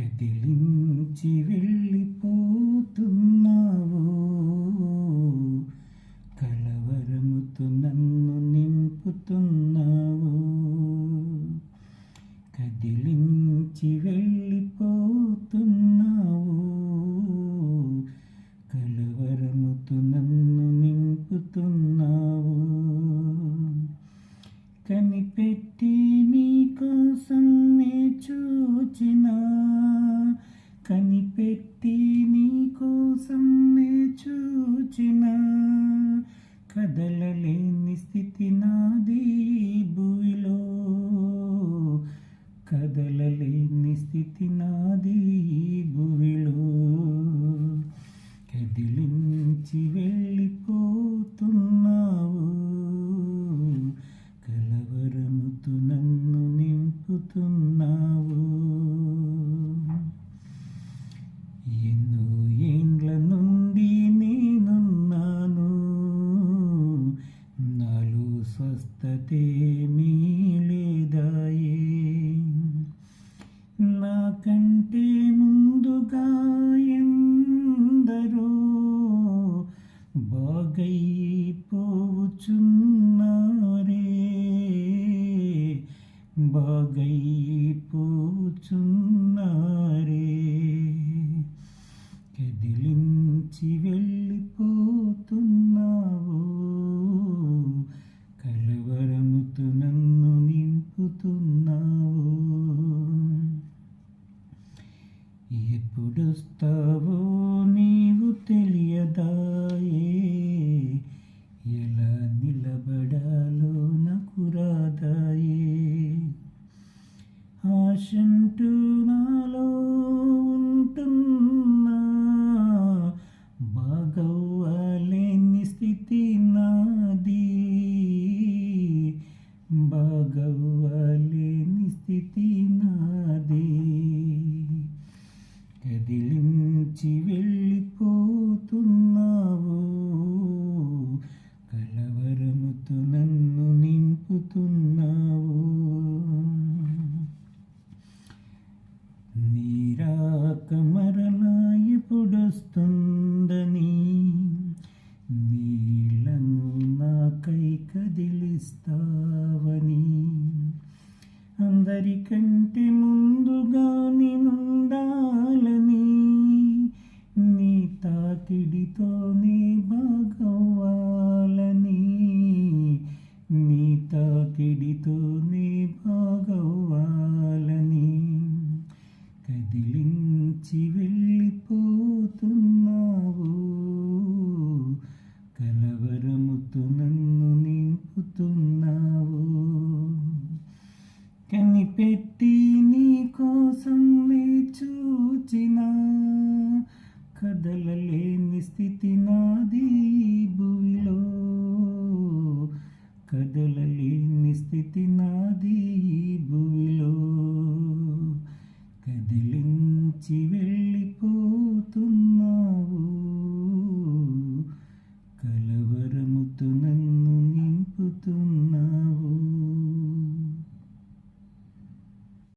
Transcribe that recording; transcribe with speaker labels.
Speaker 1: కదిలించి వెళ్ళిపోతున్నావు. కలవరముతో నన్ను నింపుతున్నావు. కదిలించి వెళ్ళి పెట్టి నీ కోసం నే చూచిన కనిపెట్టి నీకోసం నే చూచిన. కదలలేని స్థితి నాది భూమిలో కదలలేని స్థితి నాది భూ నింపుతున్నావు ఎన్నో ఏండ్ల నుండి నేనున్నాను. నాలో స్వస్థతేమీ లేదాయే. నాకంటే ముందుగా ఎందరో బాగైపోచున్నారే బగై బాగైపోచున్నారే కదిలించి వెళ్ళిపోతున్నావు. కలవరముతో నన్ను నింపుతున్నావు. ఎప్పుడొస్తావో? rush to the Lord. ఎప్పుడొస్తుందని నీళ్ళను నాకై కదిలిస్తావని అందరికంటే ముందుగా నేనుండాలని నీ తాకిడితోనే బాగవ్వాలని నీ తాకిడితోనే బాగవ్వాలని కదిలించి వెళ్ళిపో పోతున్నావు. కలవరముతో నన్ను నింపుతున్నావు. కనిపెట్టి నీ కోసం చూచిన కదలలేని స్థితి నాది భూమిలో. కదలలేని స్థితి నాది భూమిలో. కదిలించి వెళ్ళిపో